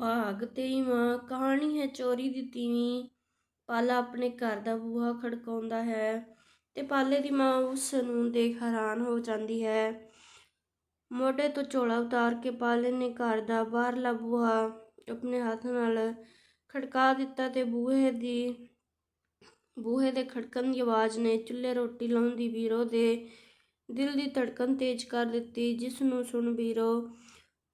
ਭਾਗ ਤੇਈਵਾਂ, ਕਹਾਣੀ ਹੈ ਚੋਰੀ ਦੀ ਤੀਵੀਂ। ਪਾਲਾ ਆਪਣੇ ਘਰ ਦਾ ਬੂਹਾ ਖੜਕਾਉਂਦਾ ਹੈ ਤੇ ਪਾਲੇ ਦੀ ਮਾਂ ਉਸ ਨੂੰ ਦੇਖ ਹੈਰਾਨ ਹੋ ਜਾਂਦੀ ਹੈ। ਮੋਢੇ ਤੋਂ ਝੋਲਾ ਉਤਾਰ ਕੇ ਪਾਲੇ ਨੇ ਘਰ ਦਾ ਬਾਹਰਲਾ ਬੂਹਾ ਆਪਣੇ ਹੱਥ ਨਾਲ ਖੜਕਾ ਦਿੱਤਾ ਤੇ ਬੂਹੇ ਦੀ, ਬੂਹੇ ਦੇ ਖੜਕਣ ਦੀ ਆਵਾਜ਼ ਨੇ ਚੁੱਲ੍ਹੇ ਰੋਟੀ ਲਾਉਣ ਦੀ ਵੀਰੋ ਦੇ ਦਿਲ ਦੀ ਧੜਕਣ ਤੇਜ਼ ਕਰ ਦਿੱਤੀ, ਜਿਸ ਨੂੰ ਸੁਣ ਵੀਰੋ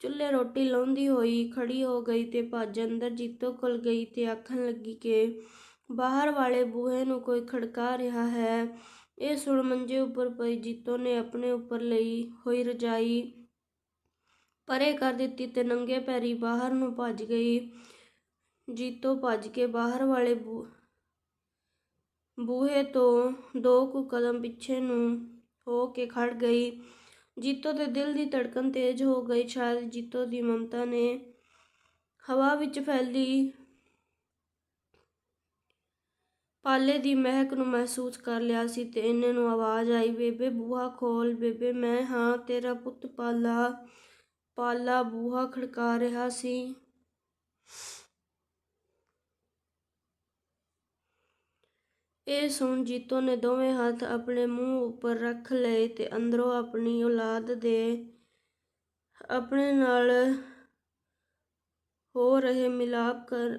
ਚੁੱਲ੍ਹੇ ਰੋਟੀ ਲਾਉਂਦੀ ਹੋਈ ਖੜੀ ਹੋ ਗਈ ਤੇ ਭੱਜ ਅੰਦਰ ਜੀਤੋ ਕੋਲ ਗਈ ਤੇ ਆਖਣ ਲੱਗੀ ਕਿ ਬਾਹਰ ਵਾਲੇ ਬੂਹੇ ਨੂੰ ਕੋਈ ਖੜਕਾ ਰਿਹਾ ਹੈ। ਇਹ ਸੁਣ ਮੰਜੇ ਉੱਪਰ ਪਈ ਜੀਤੋ ਨੇ ਆਪਣੇ ਉੱਪਰ ਲਈ ਹੋਈ ਰਜਾਈ ਪਰੇ ਕਰ ਦਿੱਤੀ ਤੇ ਨੰਗੇ ਪੈਰੀ ਬਾਹਰ ਨੂੰ ਭੱਜ ਗਈ। ਜੀਤੋ ਭੱਜ ਕੇ ਬਾਹਰ ਵਾਲੇ ਬੂ- ਬੂਹੇ ਤੋਂ ਦੋ ਕੁ ਕਦਮ ਪਿੱਛੇ ਨੂੰ ਹੋ ਕੇ ਖੜ ਗਈ। ਜੀਤੋ ਦੇ ਦਿਲ ਦੀ ਧੜਕਣ ਤੇਜ਼ ਹੋ ਗਈ। ਸ਼ਾਇਦ ਜੀਤੋ ਦੀ ਮਮਤਾ ਨੇ ਹਵਾ ਵਿੱਚ ਫੈਲੀ ਪਾਲੇ ਦੀ ਮਹਿਕ ਨੂੰ ਮਹਿਸੂਸ ਕਰ ਲਿਆ ਸੀ ਤੇ ਇਹਨੇ ਨੂੰ ਆਵਾਜ਼ ਆਈ, ਬੇਬੇ, ਬੂਹਾ ਖੋਲ, ਬੇਬੇ, ਮੈਂ ਹਾਂ, ਤੇਰਾ ਪੁੱਤ ਪਾਲਾ ਪਾਲਾ, ਬੂਹਾ ਖੜਕਾ ਰਿਹਾ ਸੀ। ਇਹ ਸੁਣ ਜੀਤੋ ਨੇ ਦੋਵੇਂ ਹੱਥ ਆਪਣੇ ਮੂੰਹ ਉੱਪਰ ਰੱਖ ਲਏ ਤੇ ਅੰਦਰੋਂ ਆਪਣੀ ਔਲਾਦ ਦੇ ਆਪਣੇ ਨਾਲ ਹੋ ਰਹੇ ਮਿਲਾਪ ਕਰ,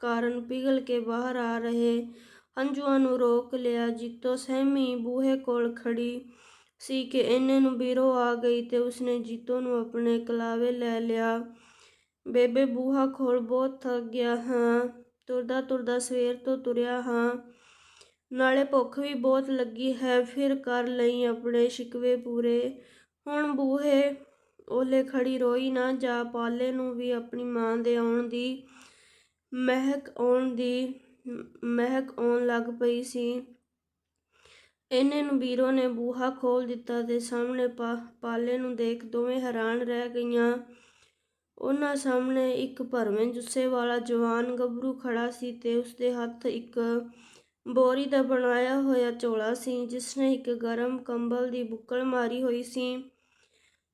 ਕਾਰਨ ਪਿਘਲ ਕੇ ਬਾਹਰ ਆ ਰਹੇ ਹੰਝੂਆਂ ਨੂੰ ਰੋਕ ਲਿਆ। ਜੀਤੋ ਸਹਿਮੀ ਬੂਹੇ ਕੋਲ ਖੜੀ ਸੀ ਕਿ ਇਹਨੇ ਨੂੰ ਬੀਰੋ ਆ ਗਈ ਤੇ ਉਸਨੇ ਜੀਤੋ ਨੂੰ ਆਪਣੇ ਕਲਾਵੇ ਲੈ ਲਿਆ। ਬੇਬੇ ਬੂਹਾ ਖੋਲ ਬਹੁਤ ਥੱਕ ਗਿਆ ਹਾਂ ਤੁਰਦਾ ਤੁਰਦਾ ਸਵੇਰ ਤੋਂ ਤੁਰਿਆ ਹਾਂ। ਨਾਲੇ ਭੁੱਖ ਵੀ ਬਹੁਤ ਲੱਗੀ ਹੈ, ਫਿਰ ਕਰ ਲਈ ਆਪਣੇ ਸ਼ਿਕਵੇ ਪੂਰੇ। ਹੁਣ ਬੂਹੇ ਓਲੇ ਖੜੀ ਰੋਈ ਨਾ ਜਾ, ਪਾਲੇ ਨੂੰ ਵੀ ਆਪਣੀ ਮਾਂ ਦੇ ਆਉਣ ਦੀ ਮਹਿਕ ਆਉਣ ਦੀ ਮਹਿਕ ਆਉਣ ਲੱਗ ਪਈ ਸੀ। ਇਹਨੇ ਨੂੰ ਵੀਰੋ ਨੇ ਬੂਹਾ ਖੋਲ ਦਿੱਤਾ ਤੇ ਸਾਹਮਣੇ ਪਾਲੇ ਨੂੰ ਦੇਖ ਦੋਵੇਂ ਹੈਰਾਨ ਰਹਿ ਗਈਆਂ। ਉਹਨਾਂ ਸਾਹਮਣੇ ਇੱਕ ਭਰਵੇਂ ਜੁੱਸੇ ਵਾਲਾ ਜਵਾਨ ਗੱਭਰੂ ਖੜਾ ਸੀ ਤੇ ਉਸਦੇ ਹੱਥ ਇੱਕ ਬੋਰੀ ਦਾ ਬਣਾਇਆ ਹੋਇਆ ਝੋਲਾ ਸੀ ਜਿਸ ਨੇ ਇੱਕ ਗਰਮ ਕੰਬਲ ਦੀ ਬੁੱਕਲ ਮਾਰੀ ਹੋਈ ਸੀ।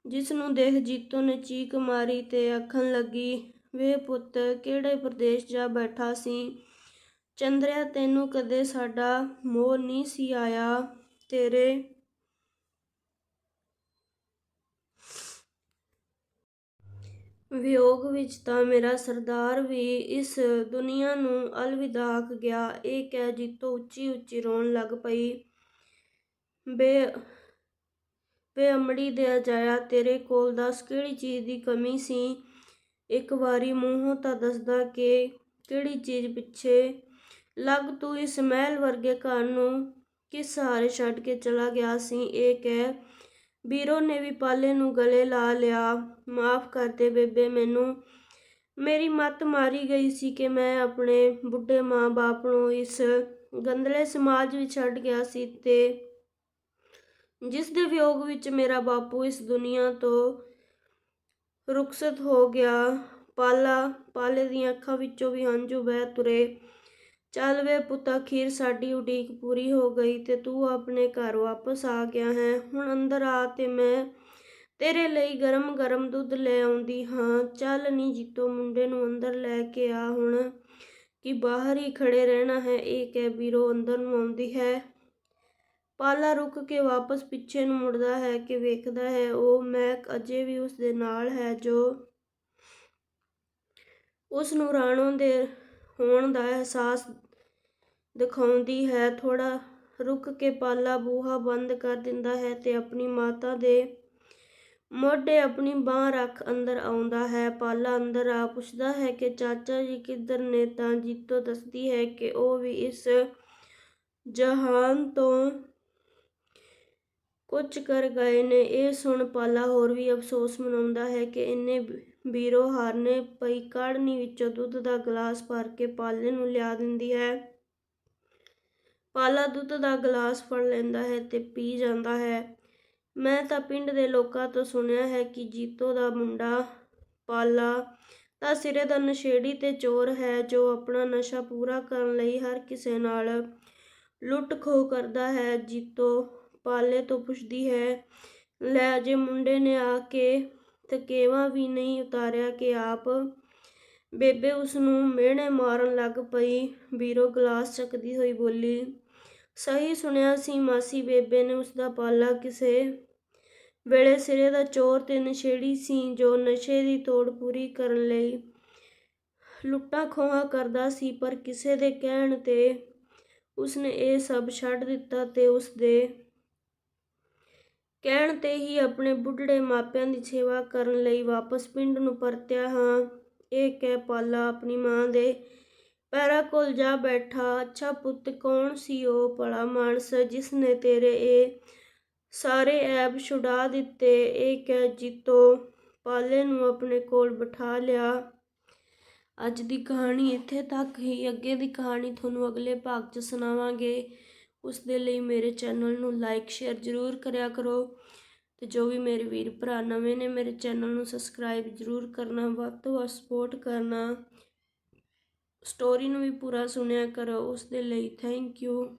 ਜਿਸ ਨੂੰ ਦੇਖ ਜੀਤੋ ਨੇ ਚੀਕ ਮਾਰੀ ਤੇ ਆਖਣ ਲੱਗੀ, ਵੇ ਪੁੱਤ, ਕਿਹੜੇ ਪ੍ਰਦੇਸ਼ ਜਾ ਬੈਠਾ ਸੀ? ਚੰਦਰਿਆ, ਤੈਨੂੰ ਕਦੇ ਸਾਡਾ ਮੋਹ ਨਹੀਂ ਸੀ ਆਇਆ? ਤੇਰੇ ਵਿਯੋਗ ਵਿੱਚ ਤਾਂ ਮੇਰਾ ਸਰਦਾਰ ਵੀ ਇਸ ਦੁਨੀਆ ਨੂੰ ਅਲਵਿਦਾ ਆਖ ਗਿਆ। ਇਹ ਕਹਿ ਜੀਤੋ ਉੱਚੀ ਉੱਚੀ ਰੋਣ ਲੱਗ ਪਈ। ਬੇ ਬੇ ਦੇ ਅਜਾਇਆ ਤੇਰੇ ਕੋਲ ਦੱਸ ਕਿਹੜੀ ਚੀਜ਼ ਦੀ ਕਮੀ ਸੀ? ਇੱਕ ਵਾਰੀ ਮੂੰਹੋਂ ਤਾਂ ਦੱਸਦਾ ਕਿ ਕਿਹੜੀ ਚੀਜ਼ ਪਿੱਛੇ? ਲੱਗ ਤੂੰ ਇਸ ਮਹਿਲ ਵਰਗੇ ਘਰ ਨੂੰ ਕਿਸ ਸਹਾਰੇ ਛੱਡ ਕੇ ਚਲਾ ਗਿਆ ਸੀ? ਇਹ ਕਹਿ ਵੀਰੋ ਨੇ ਵੀ ਪਾਲੇ ਨੂੰ ਗਲੇ ਲਾ ਲਿਆ। ਮਾਫ ਕਰ ਦੇ ਬੇਬੇ ਮੈਨੂੰ। ਮੇਰੀ ਮੱਤ ਮਾਰੀ ਗਈ ਸੀ ਕਿ ਮੈਂ ਆਪਣੇ ਬੁੱਢੇ ਮਾਂ-ਬਾਪ ਨੂੰ ਇਸ ਗੰਦਲੇ ਸਮਾਜ ਵਿੱਚ ਛੱਡ ਗਿਆ ਸੀ ਤੇ ਜਿਸ ਦੇ ਵਿਯੋਗ ਵਿੱਚ ਮੇਰਾ ਬਾਪੂ ਇਸ ਦੁਨੀਆ ਤੋਂ ਰੁਖਸਤ ਹੋ ਗਿਆ। ਪਾਲਾ, ਪਾਲੇ ਦੀਆਂ ਅੱਖਾਂ ਵਿੱਚੋਂ ਵੀ ਹੰਝੂ ਵਹਿ ਤੁਰੇ। ਚੱਲ ਵੇ ਪੁੱਤ, ਅਖੀਰ ਸਾਡੀ ਉਡੀਕ ਪੂਰੀ ਹੋ ਗਈ ਤੇ ਤੂੰ ਆਪਣੇ ਘਰ ਵਾਪਸ ਆ ਗਿਆ ਹੈ। ਹੁਣ ਅੰਦਰ ਆ ਤੇ ਮੈਂ ਤੇਰੇ ਲਈ ਗਰਮ ਗਰਮ ਦੁੱਧ ਲੈ ਆਉਂਦੀ ਹਾਂ। ਚੱਲ ਨੀ ਜੀਤੋ, ਮੁੰਡੇ ਨੂੰ ਅੰਦਰ ਲੈ ਕੇ ਆ ਹੁਣ। ਕਿ ਬਾਹਰ ਹੀ ਖੜੇ ਰਹਿਣਾ ਹੈ, ਇਹ ਕਹਿ ਵੀਰੋ ਅੰਦਰ ਨੂੰ ਆਉਂਦੀ ਹੈ। ਪਾਲਾ ਰੁਕ ਕੇ ਵਾਪਸ ਪਿੱਛੇ ਨੂੰ ਮੁੜਦਾ ਹੈ ਕਿ ਵੇਖਦਾ ਹੈ, ਉਹ ਮੈਕ ਅਜੇ ਵੀ ਉਸ ਦੇ ਨਾਲ ਹੈ ਜੋ ਉਸ ਨੂੰ ਰਾਣੋ ਦੇ ਹੋਣ ਦਾ ਅਹਿਸਾਸ ਦਿਖਾਉਂਦੀ ਹੈ। ਥੋੜਾ ਰੁਕ ਕੇ ਪਾਲਾ ਬੂਹਾ ਬੰਦ ਕਰ ਦਿੰਦਾ ਹੈ ਤੇ ਆਪਣੀ ਮਾਤਾ ਦੇ ਮੋਢੇ ਆਪਣੀ ਬਾਹ ਰੱਖ ਅੰਦਰ ਆਉਂਦਾ ਹੈ। ਪਾਲਾ ਅੰਦਰ ਆ ਪੁੱਛਦਾ ਹੈ ਕਿ ਚਾਚਾ ਜੀ ਕਿੱਧਰ ਨੇ ਤਾਂ ਜੀਤੋ ਦੱਸਦੀ ਹੈ ਕਿ ਉਹ ਵੀ ਇਸ ਜਹਾਨ ਤੋਂ ਕੁਝ ਕਰ ਗਏ ਨੇ। ਇਹ ਸੁਣ ਪਾਲਾ ਹੋਰ ਵੀ ਅਫਸੋਸ ਮਨਾਉਂਦਾ ਹੈ ਕਿ ਇੰਨੇ ਵੀਰੋ ਹਾਰਨੇ ਪਈ ਕਾੜਨੀ ਵਿੱਚੋਂ ਦੁੱਧ ਦਾ ਗਲਾਸ ਭਰ ਕੇ ਪਾਲੇ ਨੂੰ ਲਿਆ ਦਿੰਦੀ ਹੈ। ਪਾਲਾ ਦੁੱਧ ਦਾ ਗਲਾਸ ਫੜ ਲੈਂਦਾ ਹੈ ਤੇ ਪੀ ਜਾਂਦਾ ਹੈ। ਮੈਂ ਤਾਂ ਪਿੰਡ ਦੇ ਲੋਕਾਂ ਤੋਂ ਸੁਣਿਆ ਹੈ ਕਿ ਜੀਤੋ ਦਾ ਮੁੰਡਾ ਪਾਲਾ ਤਾਂ ਸਿਰੇ ਦਾ ਨਸ਼ੇੜੀ ਤੇ ਚੋਰ ਹੈ, ਜੋ ਆਪਣਾ ਨਸ਼ਾ ਪੂਰਾ ਕਰਨ ਲਈ ਹਰ ਕਿਸੇ ਨਾਲ ਲੁੱਟ ਖੋਹ ਕਰਦਾ ਹੈ। ਜੀਤੋ ਪਾਲੇ ਤੋਂ ਪੁੱਛਦੀ ਹੈ, ਲੈ ਜੇ ਮੁੰਡੇ ਨੇ ਆ ਕੇ ਥਕੇਵਾ ਵੀ ਨਹੀਂ ਉਤਾਰਿਆ ਕਿ ਆਪ ਬੇਬੇ ਉਸ ਨੂੰ ਮਿਹਣੇ ਮਾਰਨ ਲੱਗ ਪਈ? ਵੀਰੋ ਗਲਾਸ ਚੱਕਦੀ ਹੋਈ ਬੋਲੀ, ਸਹੀ ਸੁਣਿਆ ਸੀ ਮਾਸੀ, ਬੇਬੇ ਨੇ ਉਸ ਦਾ ਪਾਲਾ ਕਿਸੇ ਵੇਲੇ ਸਿਰੇ ਦਾ ਚੋਰ ਤੇ ਨਸ਼ੇੜੀ ਸੀ, ਜੋ ਨਸ਼ੇ ਦੀ ਤੋੜ ਪੂਰੀ ਕਰਨ ਲਈ ਲੁੱਟਾਂ ਖੋਹਾਂ ਕਰਦਾ ਸੀ, ਪਰ ਕਿਸੇ ਦੇ ਕਹਿਣ ਤੇ ਉਸਨੇ ਇਹ ਸਭ ਛੱਡ ਦਿੱਤਾ ਤੇ ਉਸ ਦੇ ਕਹਿਣ ਤੇ ਹੀ ਆਪਣੇ ਬੁੱਢੜੇ ਮਾਪਿਆਂ ਦੀ ਸੇਵਾ ਕਰਨ ਲਈ ਵਾਪਸ ਪਿੰਡ ਨੂੰ ਪਰਤਿਆ, ਹਾਂ, ਇਹ ਕਹਿ ਪਾਲਾ ਆਪਣੀ ਮਾਂ ਦੇ ਪੈਰਾਂ ਕੋਲ ਜਾ ਬੈਠਾ। ਅੱਛਾ ਪੁੱਤ, ਕੌਣ ਸੀ ਉਹ ਭਲਾ ਮਾਨਸ ਜਿਸ ਨੇ ਤੇਰੇ ਇਹ ਸਾਰੇ ਐਬ ਛੁਡਾ ਦਿੱਤੇ? ਇਹ ਕਹਿ ਜੀਤੋ ਪਾਲੇ ਨੂੰ ਆਪਣੇ ਕੋਲ ਬਿਠਾ ਲਿਆ। ਅੱਜ ਦੀ ਕਹਾਣੀ ਇੱਥੇ ਤੱਕ ਹੀ। ਅੱਗੇ ਦੀ ਕਹਾਣੀ ਤੁਹਾਨੂੰ ਅਗਲੇ ਭਾਗ 'ਚ ਸੁਣਾਵਾਂਗੇ। ਉਸ ਦੇ ਲਈ ਮੇਰੇ ਚੈਨਲ ਨੂੰ ਲਾਈਕ ਸ਼ੇਅਰ ਜ਼ਰੂਰ ਕਰਿਆ ਕਰੋ ਤੇ ਜੋ ਵੀ ਮੇਰੇ ਵੀਰ ਭਰਾ ਨਵੇਂ ਨੇ, ਮੇਰੇ ਚੈਨਲ ਨੂੰ ਸਬਸਕ੍ਰਾਈਬ ਜ਼ਰੂਰ ਕਰਨਾ, ਵੱਧ ਤੋਂ ਵੱਧ ਸਪੋਰਟ ਕਰਨਾ। ਸਟੋਰੀ ਨੂੰ ਵੀ ਪੂਰਾ ਸੁਣਿਆ ਕਰੋ ਉਸ ਦੇ ਲਈ ਥੈਂਕ ਯੂ